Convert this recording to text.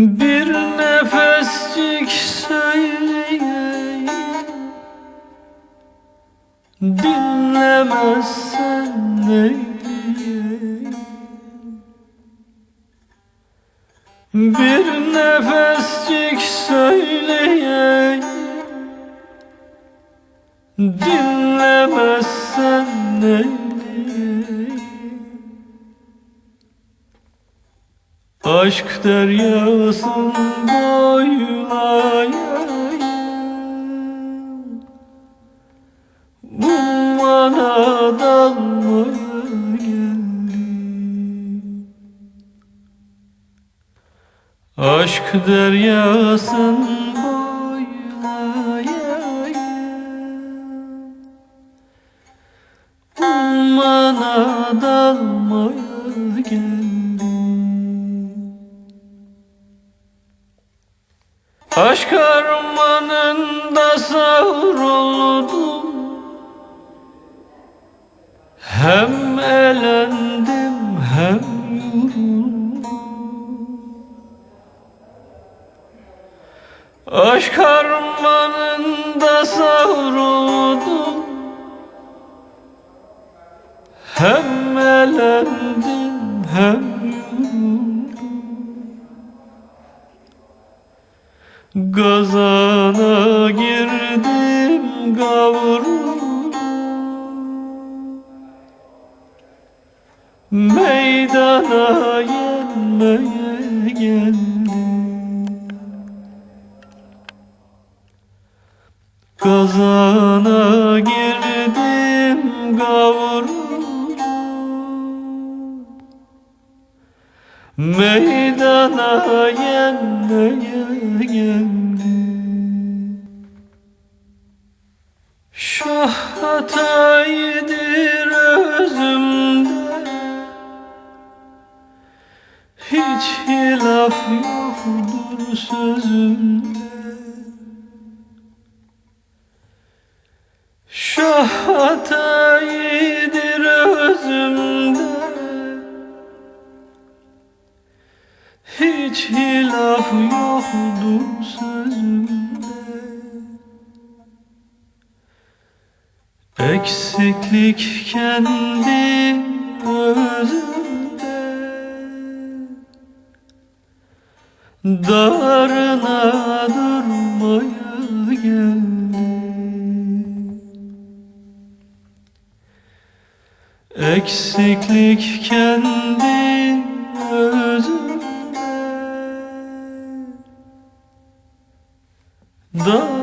Bir nefescik söyleyeyim. Dinlemezsen ne Bir nefescik söyleyeyim. Dinlemezsen Aşk deryasın boylayayım Ummana dalmaya geldim Aşk deryasın boylayayım Ummana dalmaya Aşk armanında savruldum. Hem elendim hem yoruldum. Aşk armanında savruldum. Hem elendim hem Gazana girdim gavuruldum Meydana yenmeye geldim. Gazana girdim gavuruldum Meydana yenmeye Hiç hilaf yoktur sözümde. Şah hataydır hilaf yoktur sözümde. Eksiklik kendi özümde Darına durmaya geldim Eksiklik kendi özümde Darına